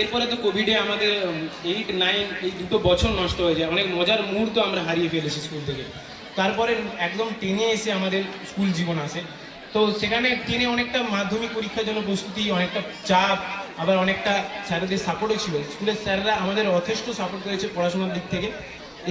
এরপরে তো কোভিডে আমাদের এইট নাইন এই দুটো বছর নষ্ট হয়ে যায়। অনেক মজার মুহূর্ত আমরা হারিয়ে ফেলেছি স্কুল থেকে। তারপরে একদম টেনে এসে আমাদের স্কুল জীবন আসে তো সেখানে টেনে অনেকটা মাধ্যমিক পরীক্ষার জন্য প্রস্তুতি, অনেকটা চাপ, আবার অনেকটা স্যারদের সাপোর্টও ছিল। স্কুলের স্যাররা আমাদের যথেষ্ট সাপোর্ট করেছে পড়াশোনার দিক থেকে।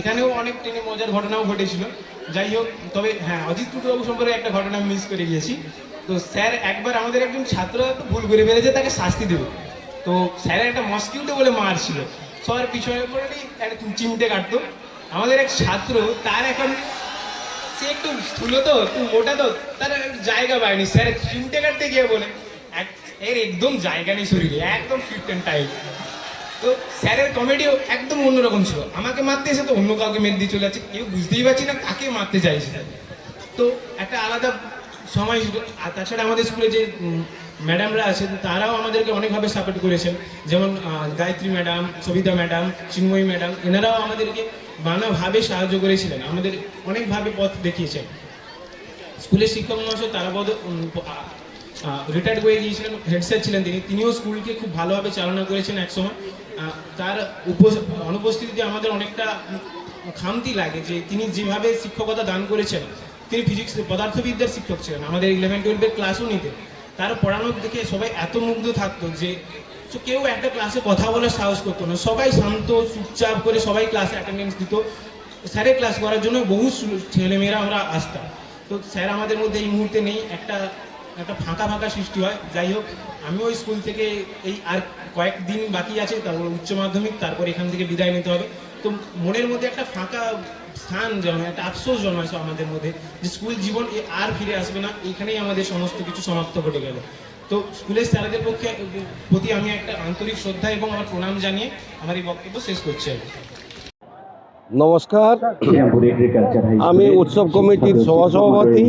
এখানেও অনেক টেনে মজার ঘটনাও ঘটেছিল। যাই হোক, তবে হ্যাঁ অজিত টুটুবাবু সম্পর্কে একটা ঘটনা মিস করে গিয়েছি। তো স্যার একবার আমাদের একজন ছাত্র, ভুল করে ফেলেছে, তাকে শাস্তি দেবে। তো স্যারের একটা মস্কিউটো বলে মার ছিল। সবার পিছনে পড়ে একটা চিমটে কাটতো। আমাদের এক ছাত্র, তার এখন সে একটু স্থূল তো, একটু মোটা তো, তার জায়গা পায়নি। স্যার চিমটে কাটতে গিয়ে বলে এর একদম জায়গা নেই শরীরে, একদম ফিট অ্যান্ড টাইট তো স্যারের কমেডিও একদম অন্যরকম ছিল। আমাকে মারতে এসে তো অন্য কাউকে মেরে দিয়ে চলে যাচ্ছে। কেউ বুঝতেই পারছি না কাকে মারতে চাইছে। তো একটা আলাদা সময় আর তাছাড়া আমাদের স্কুলে যে ম্যাডামরা আছেন তারাও আমাদেরকে অনেকভাবে সাপোর্ট করেছেন। যেমন Gayatri madam, Sabita madam, Chinmoyee madam, এনারাও আমাদেরকে নানাভাবে সাহায্য করেছিলেন, আমাদের অনেকভাবে পথ দেখিয়েছেন। স্কুলের শিক্ষক মহাশয় তারাপদ রিটায়ার্ড হয়ে গিয়েছিলেন হেড স্যার ছিলেন তিনি। তিনিও স্কুলকে খুব ভালোভাবে চালনা করেছেন একসময়। তার অনুপস্থিতিতে আমাদের অনেকটা খামতি লাগে যে তিনি যেভাবে শিক্ষকতা দান করেছেন, তিনি ফিজিক্স পদার্থবিদ্যার শিক্ষক ছিলেন। আমাদের ইলেভেন টুয়েলভের ক্লাসও নিতেন। তার পড়ানোর দেখে সবাই এত মুগ্ধ থাকতো যে কেউ একটা ক্লাসে কথা বলার সাহস করতো না। সবাই শান্ত, চুপচাপ করে সবাই ক্লাসে অ্যাটেন্ডেন্স দিত। স্যারের ক্লাস করার জন্য বহু ছেলেমেয়েরা আমরা আসতাম। তো স্যার আমাদের মধ্যে এই মুহূর্তে নেই। একটা একটা ফাঁকা ফাঁকা সৃষ্টি হয়। যাই হোক আমিও স্কুল থেকে এই আর কয়েকদিন বাকি আছে, তারপর উচ্চ মাধ্যমিক, তারপর এখান থেকে বিদায় নিতে হবে। তো মনের মধ্যে একটা ফাঁকা স্থান জন্মায় একটা আফসোস জন্মায় সব আমাদের মধ্যে যে স্কুল জীবন আর ফিরে আসবে না, এখানেই আমাদের সমস্ত কিছু সমাপ্ত ঘটে গেল। তো স্কুলের স্যারদের পক্ষে, প্রতি আমি একটা আন্তরিক শ্রদ্ধা এবং আমার প্রণাম জানিয়ে আমার এই বক্তব্য শেষ করছি আমি নমস্কার। আমি উৎসব কমিটির সহসভাপতি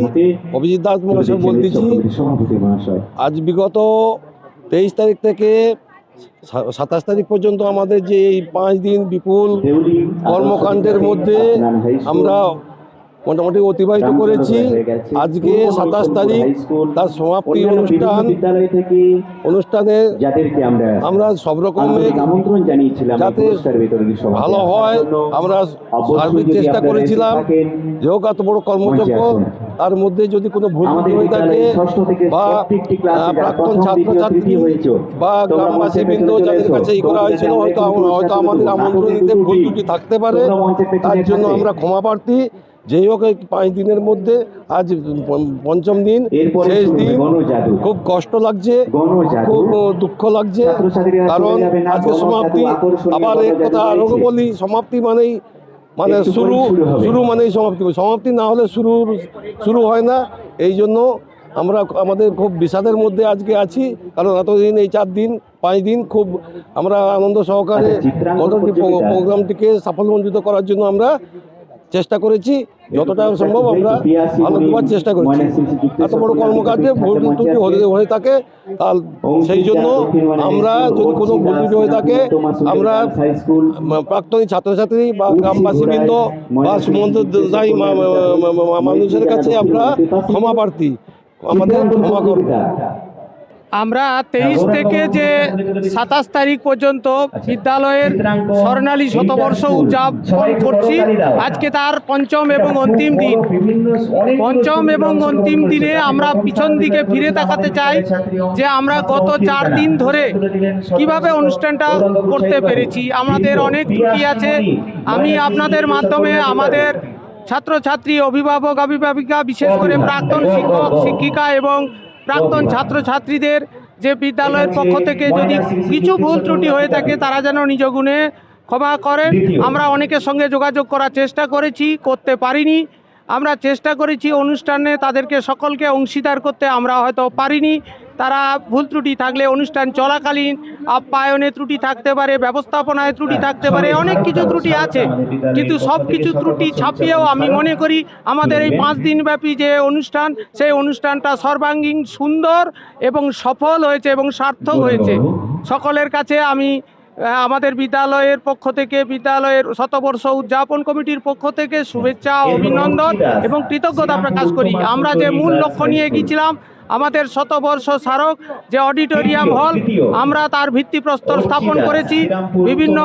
অভিজিৎ দাস মহাশয় বলতেছি। আজ বিগত তেইশ তারিখ থেকে সাতাশ তারিখ পর্যন্ত আমাদের যে এই পাঁচ দিন বিপুল কর্মকাণ্ডের মধ্যে আমরা মোটামুটি অতিবাহিত করেছি। আজকে সাতাশ তারিখ তার সমাপ্তি অনুষ্ঠান। অনুষ্ঠানে আমরা সব রকমের আমন্ত্রণ জানিয়েছিলাম যাতে ভালো হয় আমরা সার্বিক চেষ্টা করেছিলাম এসে থাকেন, যে হোক এত বড় আসুন। তার মধ্যে যদি কোনো ভুল হয়ে থাকে বা প্রাক্তন ছাত্রছাত্রী বা গ্রামবাসী বৃন্দ যাদের কাছে এই করা হয়েছিল হয়তো হয়তো আমাদের আমন্ত্রণীতে ভুল ত্রুটি থাকতে পারে তার জন্য আমরা ক্ষমা প্রার্থী। যেই হোক এই পাঁচ দিনের মধ্যে আজ পঞ্চম দিন শেষ দিন খুব কষ্ট লাগছে খুব দুঃখ লাগছে কারণ আজকে সমাপ্তি আবার এক কথা আরও বলি সমাপ্তি মানেই মানে শুরু শুরু মানেই সমাপ্তি সমাপ্তি না হলে শুরু শুরু হয় না। এই জন্য আমরা আমাদের খুব বিষাদের মধ্যে আজকে আছি। কারণ এতদিন এই চার দিন পাঁচ দিন খুব আমরা আনন্দ সহকারে আচ্ছা, প্রোগ্রামটিকে সাফল্যমণ্ডিত করার জন্য আমরা চেষ্টা করেছি, যতটা সম্ভব আমরা ভালো দেওয়ার চেষ্টা করছি। এত বড় কর্মকাণ্ডে ভুল ত্রুটি হয়ে- থাকে, তার সেই জন্য আমরা যদি কোনো ভুল ত্রুটি হয়ে থাকে, আমরা প্রাক্তনী ছাত্রছাত্রী বা গ্রামবাসীবৃন্দ বা সুমন্তদায়ী মানুষের কাছে আমরা ক্ষমা প্রার্থী। আমাদের ক্ষমা করুন। আমরা তেইশ থেকে যে সাতাশ তারিখ পর্যন্ত বিদ্যালয়ের স্বর্ণালী শতবর্ষ উদযাপন করছি। আজকে তার পঞ্চম এবং অন্তিম দিন। পঞ্চম এবং অন্তিম দিনে আমরা পিছন দিকে ফিরে তাকাতে চাই যে আমরা গত চার দিন ধরে কীভাবে অনুষ্ঠানটা করতে পেরেছি? আমাদের অনেক ত্রুটি আছে। আমি আপনাদের মাধ্যমে আমাদের ছাত্রছাত্রী অভিভাবক অভিভাবিকা বিশেষ করে প্রাক্তন শিক্ষক শিক্ষিকা এবং প্রাক্তন ছাত্রছাত্রীদের যে বিদ্যালয়ের পক্ষ থেকে যদি কিছু ভুল ত্রুটি হয়ে থাকে তারা যেন নিজ গুণে ক্ষমা করেন আমরা অনেকের সঙ্গে যোগাযোগ করার চেষ্টা করেছি করতে পারিনি। আমরা চেষ্টা করেছি অনুষ্ঠানে তাদেরকে সকলকে অংশীদার করতে আমরা হয়তো পারিনি। তারা ভুল ত্রুটি থাকলে অনুষ্ঠান চলাকালীন আপ্যায়নে ত্রুটি থাকতে পারে ব্যবস্থাপনায় ত্রুটি থাকতে পারে অনেক কিছু ত্রুটি আছে। কিন্তু সব কিছু ত্রুটি ছাপিয়েও আমি মনে করি আমাদের এই পাঁচ দিনব্যাপী যে অনুষ্ঠান সেই অনুষ্ঠানটা সর্বাঙ্গীন সুন্দর এবং সফল হয়েছে এবং সার্থক হয়েছে। সকলের কাছে আমি আমাদের বিদ্যালয়ের পক্ষ থেকে বিদ্যালয়ের শতবর্ষ উদযাপন কমিটির পক্ষ থেকে শুভেচ্ছা অভিনন্দন এবং কৃতজ্ঞতা প্রকাশ করি। আমরা যে মূল লক্ষ্য নিয়ে গিয়েছিলাম আমাদের শতবর্ষ স্মারক যে অডিটোরিয়াম হল আমরা তার ভিত্তিপ্রস্তর স্থাপন করেছি। বিভিন্ন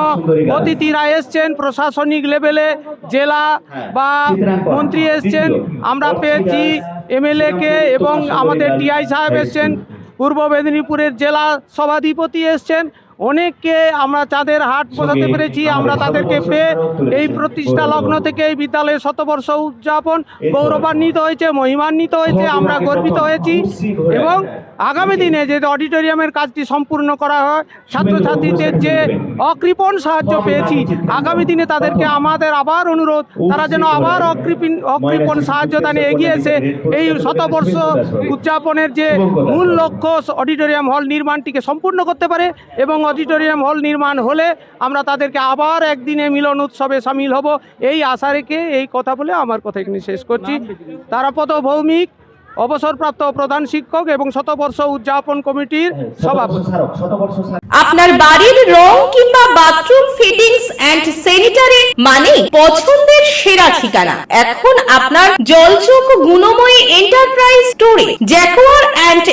অতিথিরা এসছেন প্রশাসনিক লেভেলে জেলা বা মন্ত্রী এসছেন আমরা পেয়েছি এমএলএ কে এবং আমাদের টিআই সাহেব এসছেন পূর্ব মেদিনীপুরের জেলা সভাধিপতি এসছেন অনেককে আমরা চাঁদের হাট বোঝাতে পেরেছি আমরা তাদেরকে পেয়ে এই প্রতিষ্ঠা লগ্ন থেকে এই বিদ্যালয়ের শতবর্ষ উদযাপন গৌরবান্বিত হয়েছে মহিমান্বিত হয়েছে আমরা গর্বিত হয়েছি এবং আগামী দিনে যে অডিটোরিয়ামের কাজটি সম্পূর্ণ করা হয় ছাত্রছাত্রীদের যে অকৃপণ সাহায্য পেয়েছি আগামী দিনে তাদেরকে আমাদের আবার অনুরোধ তারা যেন আবার অকৃপণ অকৃপণ সাহায্য দানে এগিয়ে এসে এই শতবর্ষ উদযাপনের যে মূল লক্ষ্য অডিটোরিয়াম হল নির্মাণটিকে সম্পূর্ণ করতে পারে এবং অডিটোরিয়াম হল নির্মাণ হলে আমরা তাদেরকে আবার একদিনে মিলন উৎসবে সামিল হব। এই আশা রেখে এই কথা বলে আমার কথা এখানে শেষ করছি। তারাপদ ভৌমিক অবসরপ্রাপ্ত প্রধান শিক্ষক এবং শতবর্ষ উদযাপন কমিটির সভাপতি। আপনার বাড়ির রং কিংবা বাথরুম ফিটিংস এন্ড স্যানিটারি মানে পছন্দের সেরা ঠিকানা। এখন আপনার জলচোখ গুণময়ী এন্টারপ্রাইজ স্টোরে জ্যাকোয়ার এন্ড